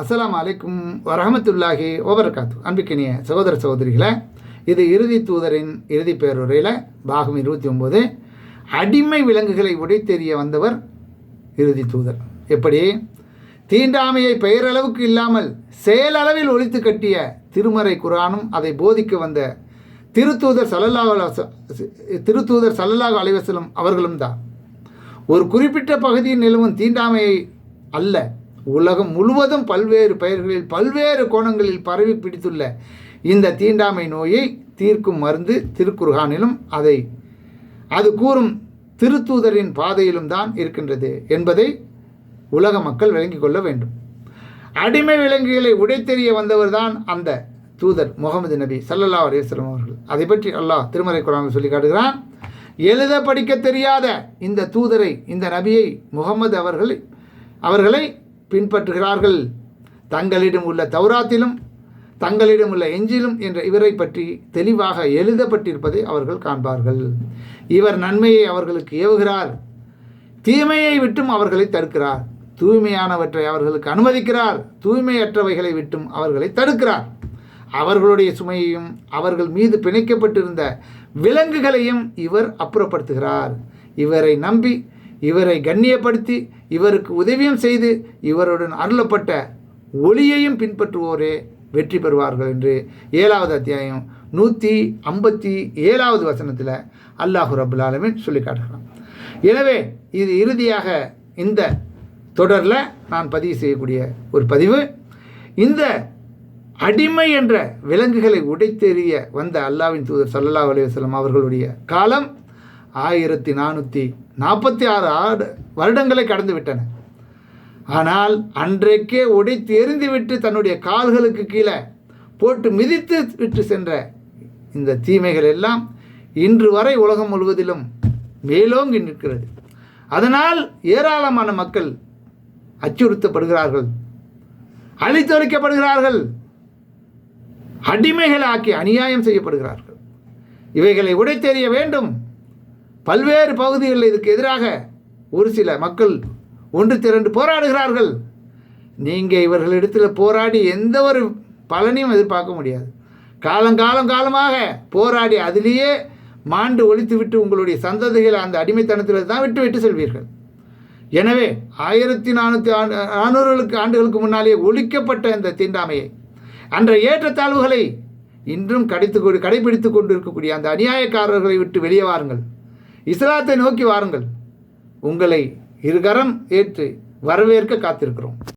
அஸ்லாம் அலைக்கும் வரஹமத்துல்லாஹி ஓபர்காத்து அன்பிக்கினிய சகோதர சகோதரிகளை இது இறுதி தூதரின் இறுதி பேருரையில் பாகம் இருபத்தி ஒம்பது அடிமை விலங்குகளை உடைத்தெறிய வந்தவர் இறுதி தூதர். எப்படி? தீண்டாமையை பெயரளவுக்கு இல்லாமல் செயலளவில் ஒழித்து கட்டிய திருமறை குரானும் அதை போதிக்க வந்த திருத்தூதர் சல்லல்லாஹ் திருத்தூதர் சல்லல்லாஹ் அலைவசலம் அவர்களும் தான் ஒரு குறிப்பிட்ட பகுதியில் நிலவும் தீண்டாமையை அல்ல உலகம் முழுவதும் பல்வேறு பெயர்களில் பல்வேறு கோணங்களில் பரவி பிடித்துள்ள இந்த தீண்டாமை நோயை தீர்க்கும் மருந்து திருக்குர்ஹானிலும் அதை அது கூறும் திருத்தூதரின் பாதையிலும் தான் இருக்கின்றது என்பதை உலக மக்கள் விளங்கிக் கொள்ள வேண்டும். அடிமை விலங்குகளை உடைத்தெறிய வந்தவர்தான் அந்த தூதர் முகமது நபி சல்லல்லா அலிஸ்லம் அவர்கள். அதை பற்றி அல்லாஹ் திருமறை குரான் சொல்லி காட்டுகிறான் எழுத படிக்க தெரியாத இந்த தூதரை இந்த நபியை முகமது அவர்கள் அவர்களை பின்பற்றுகிறார்கள். தங்களிடம் உள்ள தௌராத்திலும் தங்களிடம் உள்ள எஞ்சிலும் என்ற இவரை பற்றி தெளிவாக எழுதப்பட்டிருப்பதை அவர்கள் காண்பார்கள். இவர் நன்மையை அவர்களுக்கு ஏவுகிறார். தீமையை விட்டும் அவர்களை தடுக்கிறார். தூய்மையானவற்றை அவர்களுக்கு அனுமதிக்கிறார். தூய்மையற்றவைகளை விட்டும் அவர்களை தடுக்கிறார். அவர்களுடைய சுமையையும் அவர்கள் மீது பிணைக்கப்பட்டிருந்த விலங்குகளையும் இவர் அப்புறப்படுத்துகிறார். இவரை நம்பி இவரை கண்ணியப்படுத்தி இவருக்கு உதவியும் செய்து இவருடன் அருளப்பட்ட ஒளியையும் பின்பற்றுவோரே வெற்றி பெறுவார்கள் என்று ஏழாவது அத்தியாயம் நூற்றி ஐம்பத்தி ஏழாவது வசனத்தில் அல்லாஹு ரபுல் ஆலமின் சொல்லி காட்டுகிறான். எனவே இது இறுதியாக இந்த தொடரில் நான் பதிவு செய்யக்கூடிய ஒரு பதிவு. இந்த அடிமை என்ற விலங்குகளை உடைத்தெறிய வந்த அல்லாவின் தூதர் சல்லல்லா அலைவசலம் அவர்களுடைய காலம் ஆயிரத்தி நானூற்றி நாற்பத்தி ஆறு ஆடு வருடங்களை கடந்து விட்டன. ஆனால் அன்றைக்கே உடைத்து எரிந்துவிட்டு தன்னுடைய கால்களுக்கு கீழே போட்டு மிதித்து விட்டு சென்ற இந்த தீமைகள் எல்லாம் இன்று வரை உலகம் முழுவதிலும் மேலோங்கி நிற்கிறது. அதனால் ஏராளமான மக்கள் அச்சுறுத்தப்படுகிறார்கள் அழித்தொழிக்கப்படுகிறார்கள் அடிமைகளாக்கி அநியாயம் செய்யப்படுகிறார்கள். இவைகளை உடைத்தெறிய வேண்டும். பல்வேறு பகுதிகளில் இதுக்கு எதிராக ஒரு சில மக்கள் ஒன்று திரண்டு போராடுகிறார்கள். நீங்கள் இவர்களிடத்தில் போராடி எந்த ஒரு பலனையும் எதிர்பார்க்க முடியாது. காலங்காலம் காலமாக போராடி அதிலேயே மாண்டு ஒழித்து விட்டு உங்களுடைய சந்ததிகளை அந்த அடிமைத்தனத்தில் தான் விட்டு விட்டு செல்வீர்கள். எனவே ஆயிரத்தி நானூற்றி ஆண்டு நானூறுகளுக்கு ஆண்டுகளுக்கு முன்னாலே ஒழிக்கப்பட்ட இந்த தீண்டாமையை அன்ற ஏற்றத்தாழ்வுகளை இன்றும் கடைத்து கடைபிடித்து கொண்டிருக்கக்கூடிய அந்த அநியாயக்காரர்களை விட்டு வெளியே வாருங்கள். இஸ்லாத்தை நோக்கி வாருங்கள். உங்களை இருகரம் ஏற்று வரவேற்க காத்திருக்கிறோம்.